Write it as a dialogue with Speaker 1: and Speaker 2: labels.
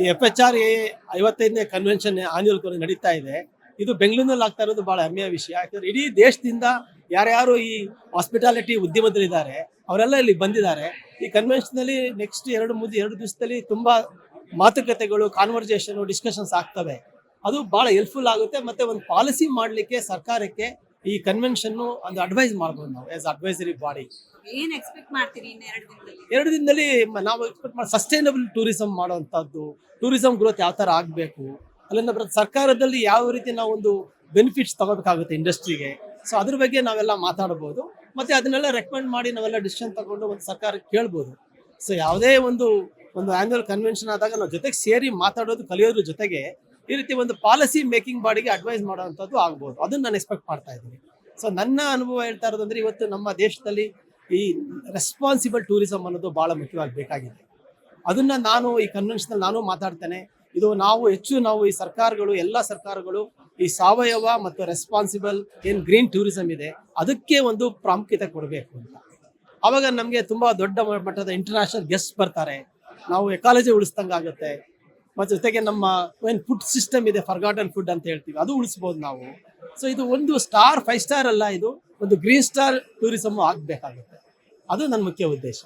Speaker 1: ಈ F H R ಐವತ್ತೈದನೇ convention annual ನಡೀತಾ ಇದೆ. ಇದು ಬೆಂಗಳೂರಿನಲ್ಲಿ ಆಗ್ತಾ ಇರೋದು ಬಹಳ ಹೆಮ್ಮೆಯ ವಿಷಯ. ಯಾಕಂದ್ರೆ ಇಡೀ ದೇಶದಿಂದ ಯಾರ್ಯಾರು ಈ ಹಾಸ್ಪಿಟಾಲಿಟಿ ಉದ್ಯಮದಲ್ಲಿದ್ದಾರೆ ಅವರೆಲ್ಲ ಇಲ್ಲಿ ಬಂದಿದ್ದಾರೆ. ಈ ಕನ್ವೆನ್ಷನ್ ಅಲ್ಲಿ ನೆಕ್ಸ್ಟ್ ಎರಡು ಮೂರು ಎರಡು ದಿವಸದಲ್ಲಿ ತುಂಬಾ ಮಾತುಕತೆಗಳು ಕಾನ್ವರ್ಜೇಷನ್ ಡಿಸ್ಕಷನ್ಸ್ ಆಗ್ತವೆ. ಅದು ಬಹಳ ಹೆಲ್ಪ್ಫುಲ್ ಆಗುತ್ತೆ. ಮತ್ತೆ ಒಂದು ಪಾಲಿಸಿ ಮಾಡಲಿಕ್ಕೆ ಸರ್ಕಾರಕ್ಕೆ ಈ ಕನ್ವೆನ್ಷನ್ ಒಂದು ಅಡ್ವೈಸ್ ಮಾಡ್ಬೋದು ನಾವು ಆಸ್ ಅಡ್ವೈಸರಿ ಬಾಡಿ
Speaker 2: ಏನ್ ಎಕ್ಸ್ಪೆಕ್ಟ್ ಮಾಡ್ತೀರಿ ಇನ್ನೆರಡು ದಿನದಲ್ಲಿ?
Speaker 1: ಎರಡು ದಿನದಲ್ಲಿ ಮ- ನಾವು ಎಕ್ಸ್ಪೆಕ್ಟ್ ಮಾಡಿ ಸಸ್ಟೈನಬಲ್ ಟೂರಿಸಂ ಮಾಡುವಂಥದ್ದು ಟೂರಿಸಂ ಗ್ರೋತ್ ಯಾವ ತರ ಆಗಬೇಕು ಅಲ್ಲಿಂದ ಬರೋದು ಸರ್ಕಾರದಲ್ಲಿ ಯಾವ ರೀತಿ ನಾವು ಒಂದು ಬೆನಿಫಿಟ್ಸ್ ತಗೋಬೇಕಾಗುತ್ತೆ ಇಂಡಸ್ಟ್ರಿಗೆ ಸೊ ಅದ್ರ ಬಗ್ಗೆ ನಾವೆಲ್ಲ ಮಾತಾಡ್ಬೋದು. ಮತ್ತೆ ಅದನ್ನೆಲ್ಲ ರೆಕಮೆಂಡ್ ಮಾಡಿ ನಾವೆಲ್ಲ ಡಿಸಿಷನ್ ತಗೊಂಡು ಒಂದು ಸರ್ಕಾರಕ್ಕೆ ಕೇಳ್ಬೋದು. ಸೊ ಯಾವುದೇ ಒಂದು ಒಂದು ಆನ್ಯುವಲ್ ಕನ್ವೆನ್ಷನ್ ಆದಾಗ ನಾವು ಜೊತೆಗೆ ಸೇರಿ ಮಾತಾಡೋದು ಕಲಿಯೋದ್ರ ಜೊತೆಗೆ ಈ ರೀತಿ ಒಂದು ಪಾಲಿಸಿ ಮೇಕಿಂಗ್ ಬಾಡಿಗೆ ಅಡ್ವೈಸ್ ಮಾಡುವಂಥದ್ದು ಆಗ್ಬೋದು. ಅದನ್ನು ನಾನು ಎಕ್ಸ್ಪೆಕ್ಟ್ ಮಾಡ್ತಾ ಇದ್ದೀನಿ. ಸೊ ನನ್ನ ಅನುಭವ ಹೇಳ್ತಾ ಇರೋದಂದ್ರೆ ಇವತ್ತು ನಮ್ಮ ದೇಶದಲ್ಲಿ ಈ ರೆಸ್ಪಾನ್ಸಿಬಲ್ ಟೂರಿಸಮ್ ಅನ್ನೋದು ಬಹಳ ಮುಖ್ಯವಾಗಿ ಬೇಕಾಗಿದೆ. ಅದನ್ನು ನಾನು ಈ ಕನ್ವೆನ್ಷನ್ ನಾನು ಮಾತಾಡ್ತೇನೆ. ಇದು ನಾವು ಹೆಚ್ಚು ನಾವು ಈ ಸರ್ಕಾರಗಳು, ಎಲ್ಲ ಸರ್ಕಾರಗಳು ಈ ಸಾವಯವ ಮತ್ತು ರೆಸ್ಪಾನ್ಸಿಬಲ್ ಏನ್ ಗ್ರೀನ್ ಟೂರಿಸಂ ಇದೆ, ಅದಕ್ಕೆ ಒಂದು ಪ್ರಾಮುಖ್ಯತೆ ಕೊಡಬೇಕು ಅಂತ. ಆವಾಗ ನಮಗೆ ತುಂಬಾ ದೊಡ್ಡ ಮಟ್ಟದ ಇಂಟರ್ನ್ಯಾಷನಲ್ ಗೆಸ್ಟ್ ಬರ್ತಾರೆ. ನಾವು ಎಕಾಲಜಿ ಉಳಿಸ್ದಂಗಾಗುತ್ತೆ. ಮತ್ತೆ ಜೊತೆಗೆ ನಮ್ಮ ಏನು ಫುಡ್ ಸಿಸ್ಟಮ್ ಇದೆ ಫರ್ಗಾಟನ್ ಫುಡ್ ಅಂತ ಹೇಳ್ತೀವಿ, ಅದು ಉಳಿಸ್ಬೋದು ನಾವು. ಸೊ ಇದು ಒಂದು ಸ್ಟಾರ್ ಫೈವ್ ಸ್ಟಾರ್ ಅಲ್ಲ ಇದು, ಒಂದು ಗ್ರೀನ್ ಸ್ಟಾರ್ ಟೂರಿಸಮ್ ಆಗಬೇಕಾಗುತ್ತೆ. ಅದು ನನ್ನ ಮುಖ್ಯ ಉದ್ದೇಶ.